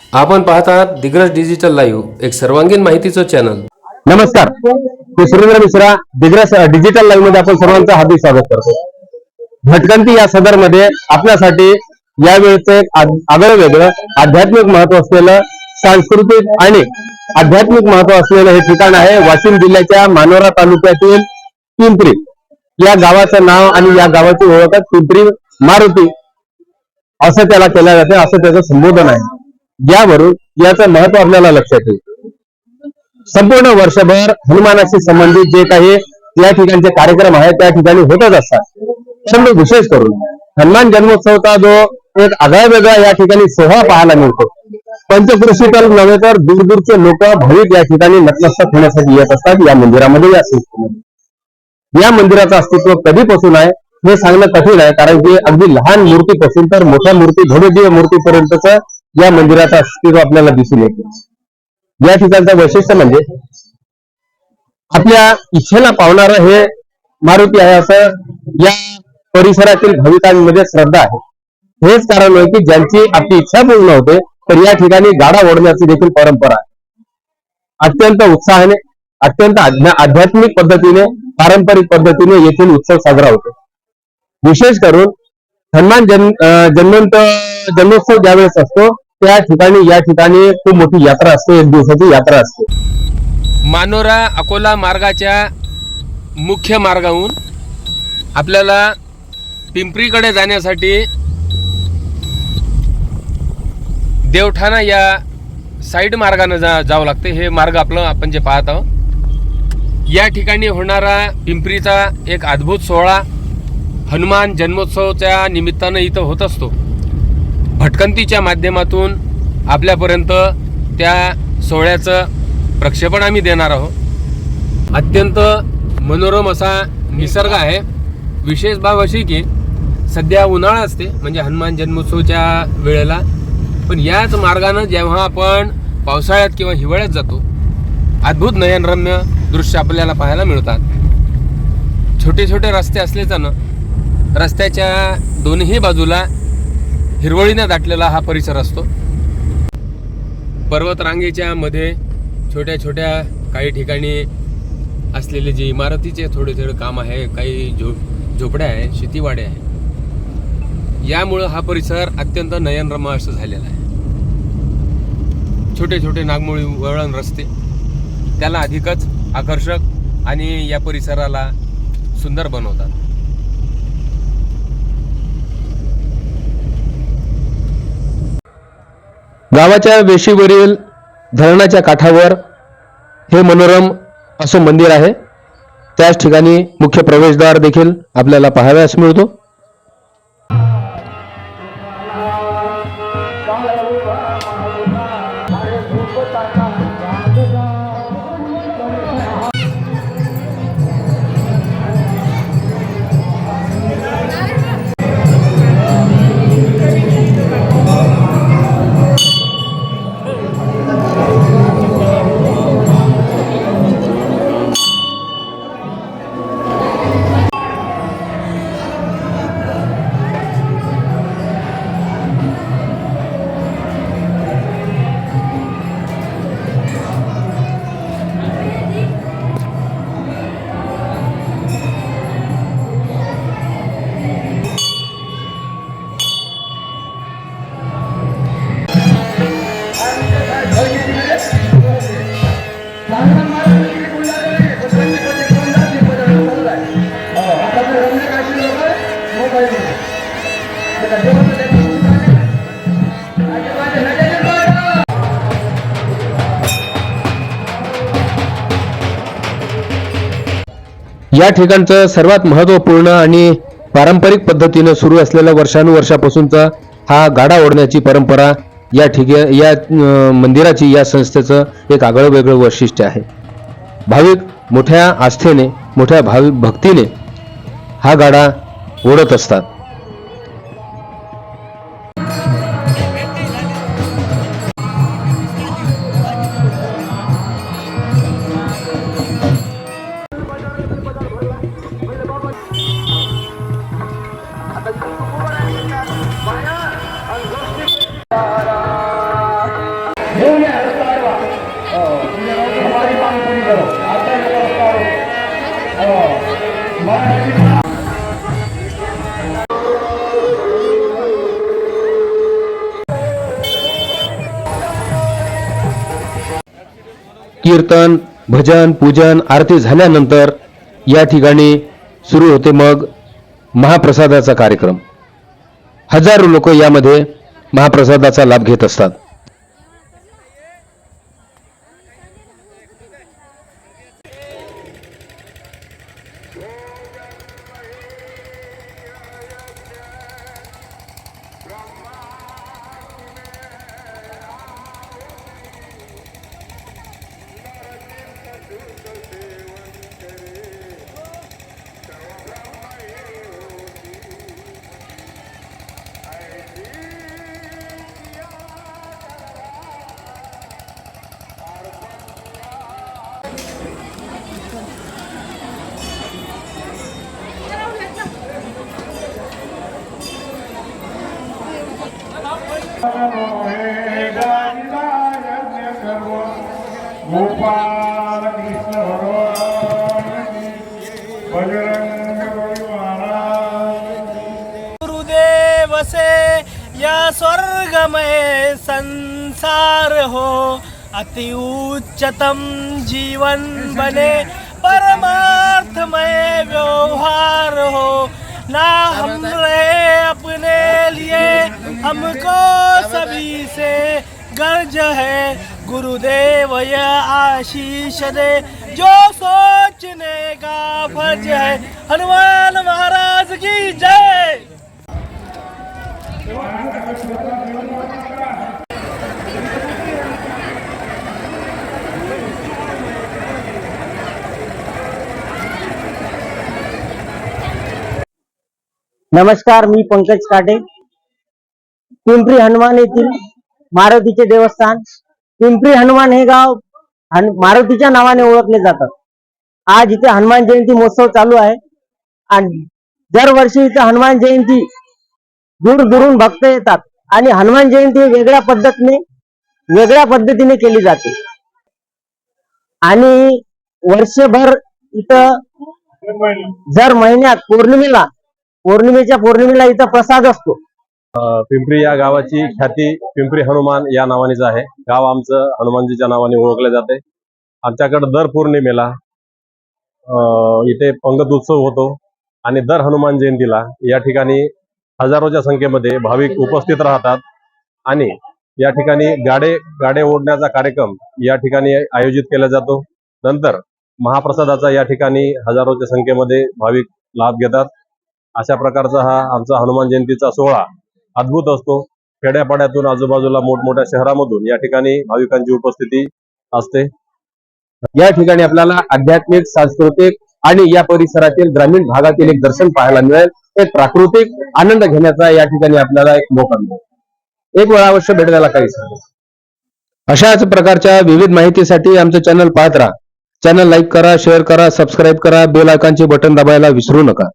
आपण पाहत आहात दिग्रज डिजिटल लाईव्ह एक सर्वांगीण माहितीचं चॅनल नमस्कार. मी सुरेंद्र मिश्रा दिग्रस डिजिटल लाईव्हमध्ये आपण सर्वांचं हार्दिक स्वागत करतो. भटकंती या सदरमध्ये आपल्यासाठी यावेळेचं एक आगळं वेगळं आध्यात्मिक महत्त्व असलेलं सांस्कृतिक आणि आध्यात्मिक महत्त्व असलेलं हे ठिकाण आहे वाशिम जिल्ह्याच्या मानोरा तालुक्यातील पिंपरी. या गावाचं नाव आणि या गावाची ओळख पिंपरी मारुती. असं त्याला केलं जाते असं त्याचं संबोधन आहे. यावरून याचं महत्त्व आपल्याला लक्षात येईल. संपूर्ण वर्षभर हनुमानाशी संबंधित जे काही या ठिकाणचे कार्यक्रम आहेत त्या ठिकाणी होतच असतात. क्षण विशेष करून. हनुमान जन्मोत्सवचा जो एक आगळा वेगळा या ठिकाणी सोहळा पाहायला मिळतो. पंचकृषीतल नव्हे तर दूरदूरचे लोक भाविक या ठिकाणी नतमस्तक होण्यासाठी येत असतात या मंदिरामध्ये या या मंदिराचं अस्तित्व कधीपासून आहे हे सांगणं कठीण आहे कारण की अगदी लहान मूर्तीपासून तर मोठ्या मूर्ती भव्यजीव मूर्तीपर्यंतच या मंदिराचं अस्तित्व आपल्याला दिसून येते. या ठिकाणचं वैशिष्ट्य म्हणजे आपल्या इच्छेला पावणार हे मारुती आहे असं या परिसरातील भाविकांमध्ये श्रद्धा आहे. हेच कारण आहे की ज्यांची आपली इच्छा पूर्ण होते तर या ठिकाणी गाडा ओढण्याची देखील परंपरा आहे. अत्यंत उत्साहाने अत्यंत आध्यात्मिक पद्धतीने पारंपरिक पद्धतीने येथील उत्सव साजरा होतो. विशेष करून हनुमान जन्म जन्मंत जन्मोत्सव ज्यावेळेस असतो त्या ठिकाणी या ठिकाणी खूप मोठी यात्रा असते एक दिवसाची यात्रा असते. मानोरा अकोला मार्गाच्या मुख्य मार्गाहून आपल्याला पिंपरीकडे जाण्यासाठी देवठाणा या साईड मार्गानं जा जावं लागते. हे मार्ग आपलं आपण जे पाहत आहोत. या ठिकाणी होणारा पिंपरीचा एक अद्भुत सोहळा हनुमान जन्मोत्सवच्या निमित्तानं इथं होत असतो. भटकंतीच्या माध्यमातून आपल्यापर्यंत त्या सोहळ्याचं प्रक्षेपण आम्ही देणार आहोत. अत्यंत मनोरम असा निसर्ग आहे. विशेष बाब अशी की सध्या उन्हाळा असते म्हणजे हनुमान जन्मोत्सवच्या वेळेला. पण याच मार्गानं जेव्हा आपण पावसाळ्यात किंवा हिवाळ्यात जातो अद्भुत नयनरम्य दृश्य आपल्याला पाहायला मिळतात. छोटे छोटे रस्ते असल्याच्यानं रस्त्याच्या दोन्ही बाजूला हिरवळीनं दाटलेला हा परिसर असतो. पर्वतरांगेच्या मध्ये छोट्या छोट्या काही ठिकाणी असलेले जे इमारतीचे थोडे थोडे काम आहे काही झो झोपड्या आहे शेतीवाड्या आहे. यामुळं हा परिसर अत्यंत नयनरम्य असं झालेला आहे. छोटे छोटे नागमोळी वळण रस्ते त्याला अधिकच आकर्षक आणि या परिसराला सुंदर बनवतात. गावाच्या वेशीवरील धरणाच्या काठावर हे मनोरम असं मंदिर आहे. त्याच ठिकाणी मुख्य प्रवेशद्वार देखील आपल्याला पाहाव्यास मिळतो. या ठिकाणचं सर्वात महत्त्वपूर्ण आणि पारंपरिक पद्धतीनं सुरू असलेल्या वर्षानुवर्षापासूनचा हा गाडा ओढण्याची परंपरा या ठिक या मंदिराची या संस्थेचं एक आगळं वेगळं वैशिष्ट्य आहे. भाविक मोठ्या आस्थेने मोठ्या भाविक भक्तीने हा गाडा ओढत असतात. कीर्तन भजन पूजन आरती झाल्यानंतर या ठिकाणी सुरू होते मग महाप्रसादाचा कार्यक्रम. हजारो लोक यामध्ये महाप्रसादाचा लाभ घेत असतात. गोपाल कृष्ण गुरुदेव से या स्वर्ग में संसार हो अति उच्चतम जीवन बने परमार्थमय व्यवहार हो। ना हम रहे अपने लिए हमको सभी से गर्ज है। गुरुदेव यह आशीष दे। जो सोचने का फर्ज है हनुमान महाराज की जय। नमस्कार मी पंकज काटे. पिंपरी हनुमान येथील मारुतीचे देवस्थान. पिंपरी हनुमान हे गाव मारुतीच्या नावाने ओळखले जातात. आज इथे हनुमान जयंती महोत्सव चालू आहे. आणि दरवर्षी इथे हनुमान जयंती दूर दुरून भक्त येतात. आणि हनुमान जयंती वेगळ्या पद्धतीने वेगळ्या पद्धतीने केली जाते. आणि वर्षभर इथं जर महिन्यात पौर्णिमेला पौर्णिमेच्या पौर्णिमेला इथं प्रसाद असतो. पिंपरी या गावाची ख्याती पिंपरी हनुमान या नावानेच आहे. गाव आमचं हनुमानजीच्या नावाने ओळखले जाते आमच्याकडे दर पौर्णिमेला अं, इथे पंगत उत्सव होतो आणि दर हनुमान जयंतीला या ठिकाणी हजारोच्या संख्येमध्ये भाविक उपस्थित राहतात आणि या ठिकाणी गाडे गाडे ओढण्याचा कार्यक्रम या ठिकाणी आयोजित केला जातो. नंतर महाप्रसादाचा या ठिकाणी हजारोच्या संख्येमध्ये भाविक लाभ घेतात. अशा प्रकारचा हा आमचा हनुमान जयंतीचा सोहळा अद्भुत असतो. खेड्यापाड्यातून आजूबाजूला मोठमोठ्या शहरामधून या ठिकाणी भाविकांची उपस्थिती असते. या ठिकाणी आपल्याला आध्यात्मिक सांस्कृतिक आणि या परिसरातील ग्रामीण भागातील एक दर्शन पाहायला मिळेल. एक प्राकृतिक आनंद घेण्याचा या ठिकाणी आपल्याला एक मोका मिळेल. एक वेळा अवश्य भेट द्यायला काही अशाच प्रकारच्या विविध माहितीसाठी आमचं चॅनल पाहत राहा. चॅनल लाईक करा शेअर करा सबस्क्राईब करा. बेल आयकॉनचे बटन दाबायला विसरू नका.